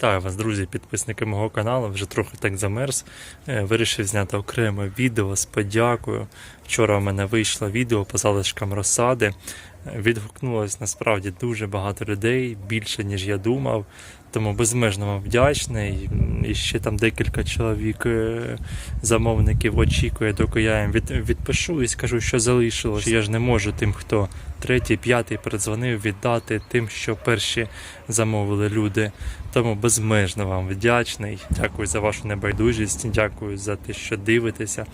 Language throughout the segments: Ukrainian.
Вітаю вас, друзі, підписники мого каналу. Вже трохи так замерз. Е, Вирішив зняти окреме відео з подякою. Вчора в мене вийшло відео по залишкам розсади. Е, Відгукнулось насправді дуже багато людей, більше ніж я думав. Тому безмежно вам вдячний. І ще там декілька чоловік е, замовників очікує, доки я їм від, відпишу і скажу, що залишилось. Я ж не можу тим, хто третій, п'ятий передзвонив, віддати тим, що перші замовили люди. Тому безмежно вам вдячний. Дякую за вашу небайдужість. Дякую за те, що дивитеся,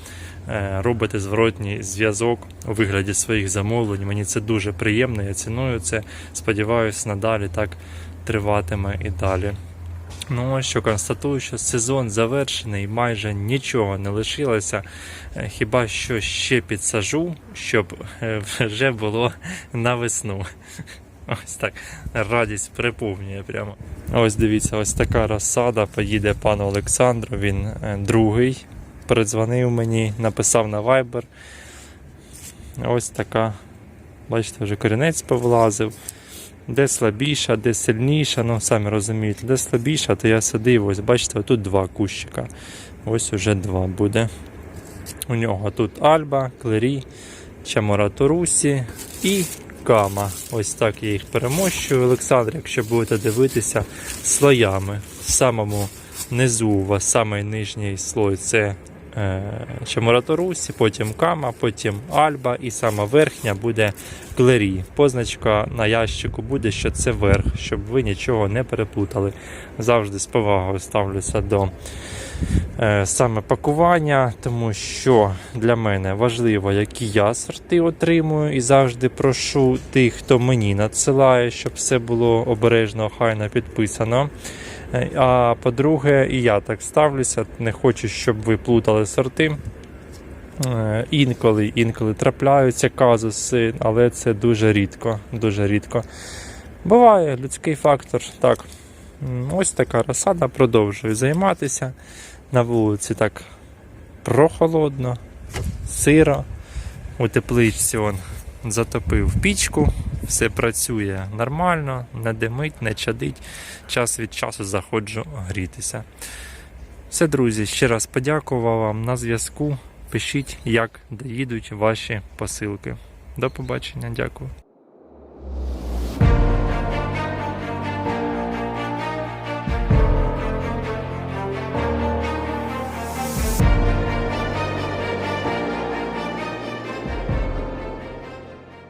е, робите зворотній зв'язок у вигляді своїх замовлень. Мені це дуже приємно. Я ціную це. Сподіваюсь, надалі так триватиме і далі. Ну, що констатую, що сезон завершений, майже нічого не лишилося. Е, Хіба що ще підсажу, щоб е, вже було на весну. Ось так. Радість приповнює прямо. Ось дивіться, ось така розсада. Поїде пану Олександру. Він е, другий. Передзвонив мені, написав на Viber. Ось така. Бачите, вже корінець повлазив. Де слабіша, де сильніша, ну самі розумієте, де слабіша, то я садив. Ось бачите, тут два кущика. Ось уже два буде. У нього тут Альба, Клері, Чамора Торусі і Кама. Ось так я їх перемощую. Олександр, якщо будете дивитися, слоями. В самому низу у вас самий слой це е, Чамора Торусі, потім Кама, потім Альба і сама верхня буде Клері. Позначка на ящику буде, що це верх, щоб ви нічого не переплутали. Завжди з повагою ставлюся до е, саме пакування, тому що для мене важливо, які я сорти отримую, і завжди прошу тих, хто мені надсилає, щоб все було обережно, хайно підписано. Е, А по-друге, і я так ставлюся, не хочу, щоб ви плутали сорти. Е, Інколи, інколи трапляються казуси, але це дуже рідко. Дуже рідко. Буває людський фактор. Так. Ось така розсада, продовжую займатися. На вулиці так прохолодно, сиро. У тепличці он затопив пічку, все працює нормально, не димить, не чадить. Час від часу заходжу грітися. Все, друзі, ще раз подякував вам на зв'язку. Пишіть, як доїдуть ваші посилки. До побачення, дякую.